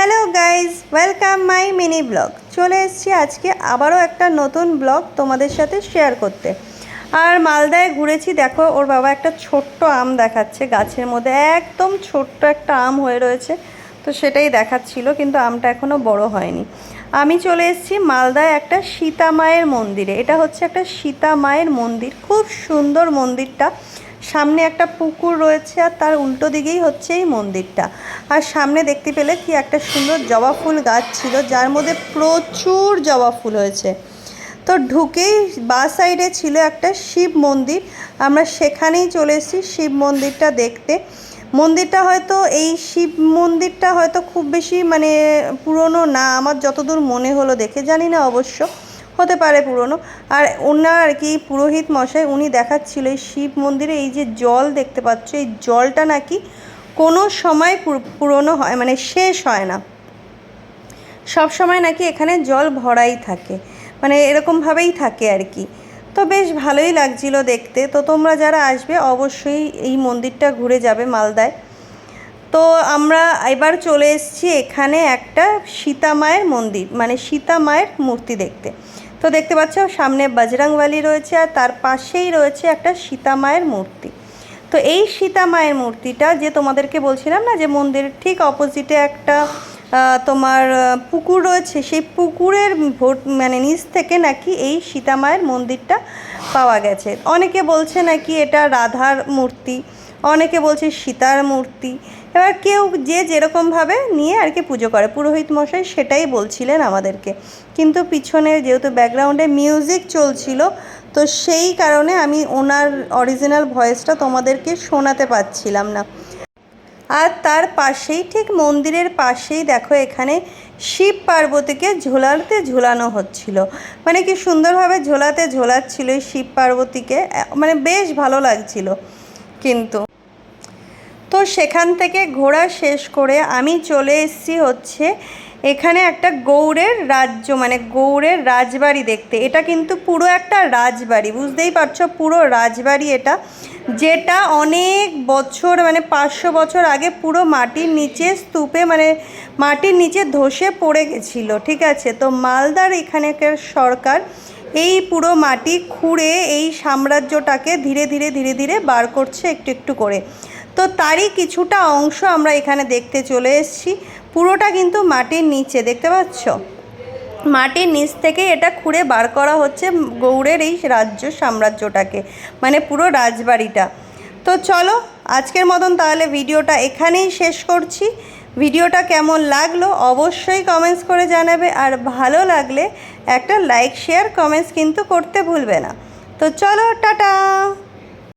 Hello guys welcome my mini vlog. চলে এসেছি আজকে আবারও একটা নতুন ব্লগ তোমাদের সাথে শেয়ার করতে। আর মালদায় ঘুরেছি, দেখো, ওর বাবা একটা ছোট্ট আম দেখাচ্ছে, গাছের মধ্যে একদম ছোট্ট একটা আম হয়ে রয়েছে। তো সেটাই দেখাচ্ছিল, কিন্তু আমটা এখনও বড় হয়নি। আমি চলে এসেছি মালদায় একটা সীতা মায়ের মন্দিরে। এটা হচ্ছে একটা সীতা মায়ের মন্দির, খুব সুন্দর মন্দিরটা। সামনে একটা পুকুর রয়েছে আর তার উল্টো দিকেই হচ্ছে এই মন্দিরটা। আর সামনে দেখতে পেলে কি একটা সুন্দর জবা ফুল গাছ ছিল, যার মধ্যে প্রচুর জবা ফুল হয়েছে। তো ঢুকেই বা সাইডে ছিল একটা শিব মন্দির। আমরা সেখানেই চলে এসেছি শিব মন্দিরটা দেখতে। মন্দিরটা হয়তো, এই শিব মন্দিরটা হয়তো খুব বেশি মানে পুরনো না, আমার যতদূর মনে হলো দেখে জানি না অবশ্য। হতে পারে পুরনো। আর ওনার আর কি পুরোহিত মশাই, উনি দেখাচ্ছিল এই শিব মন্দিরে এই যে জল দেখতে পাচ্ছ, এই জলটা নাকি কোনো সময় পুর- পুরনো হয় মানে শেষ হয় না। সব সময় নাকি এখানে জল ভরাই থাকে মানে এরকমভাবেই থাকে আর কি। তো বেশ ভালোই লাগছিল দেখতে। তো তোমরা যারা আসবে, অবশ্যই এই মন্দিরটা ঘুরে যাবে মালদায়। তো আমরা এবার চলে এসেছি এখানে একটা সীতা মায়ের মন্দির মানে সীতা মায়ের মূর্তি দেখতে। তো দেখতে পাচ্ছ, সামনে বজরংবলী রয়েছে আর তার পাশেই রয়েছে একটা সীতা মায়ের মূর্তি। তো এই সীতা মায়ের মূর্তিটা যে তোমাদেরকে বলছিলাম না যে মন্দিরের ঠিক অপোজিটে একটা তোমার পুকুর রয়েছে, সেই পুকুরের ভোট মানে নিচ থেকে নাকি এই সীতা মায়ের মন্দিরটা পাওয়া গেছে। অনেকে বলছে নাকি এটা রাধার মূর্তি। অনেকে বলছে সীতার মূর্তি। এবার কেউ যে যেরকমভাবে নিয়ে আর কি পুজো করে, পুরোহিত মশাই সেটাই বলছিলেন আমাদেরকে। কিন্তু পিছনে যেহেতু ব্যাকগ্রাউন্ডে মিউজিক চলছিল, তো সেই কারণে আমি ওনার অরিজিনাল ভয়েসটা তোমাদেরকে শোনাতে পারছিলাম না। আর তার পাশেই, ঠিক মন্দিরের পাশেই দেখো এখানে শিব পার্বতীকে ঝোলাতে ঝোলানো হচ্ছিল। মানে কি সুন্দরভাবে ঝোলাতে ঝোলাচ্ছিল শিব পার্বতীকে মানে বেশ ভালো লাগছিল। কিন্তু তো সেখান থেকে ঘোরা শেষ করে আমি চলে এসেছি হচ্ছে এখানে একটা গৌড়ের রাজ্য মানে গৌড়ের রাজবাড়ি দেখতে। এটা কিন্তু পুরো একটা রাজবাড়ি, বুঝতেই পারছ? পুরো রাজবাড়ি এটা, যেটা অনেক বছর মানে পাঁচশো বছর আগে পুরো মাটির নিচে স্তূপে মানে মাটির নিচে ধসে পড়ে গেছিল, ঠিক আছে? তো মালদার এখানেকার সরকার এই পুরো মাটি খুঁড়ে এই সাম্রাজ্যটাকে ধীরে ধীরে ধীরে ধীরে বার করছে একটু একটু করে। তো তারই কিছুটা অংশ আমরা এখানে দেখতে চলে এসেছি। পুরোটা কিন্তু মাটির নিচে, দেখতে পাচ্ছ? মাটির নিচ থেকে এটা খুঁড়ে বার করা হচ্ছে গৌড়ের এই রাজ্য সাম্রাজ্যটাকে মানে পুরো রাজবাড়িটা। তো চলো, আজকের মতন তাহলে ভিডিওটা এখানেই শেষ করছি। ভিডিওটা কেমন লাগল অবশ্যই কমেন্টস করে জানাবে, আর ভালো লাগলে একটা লাইক শেয়ার কমেন্টস কিন্তু করতে ভুলবে না। তো চলো, টাটা!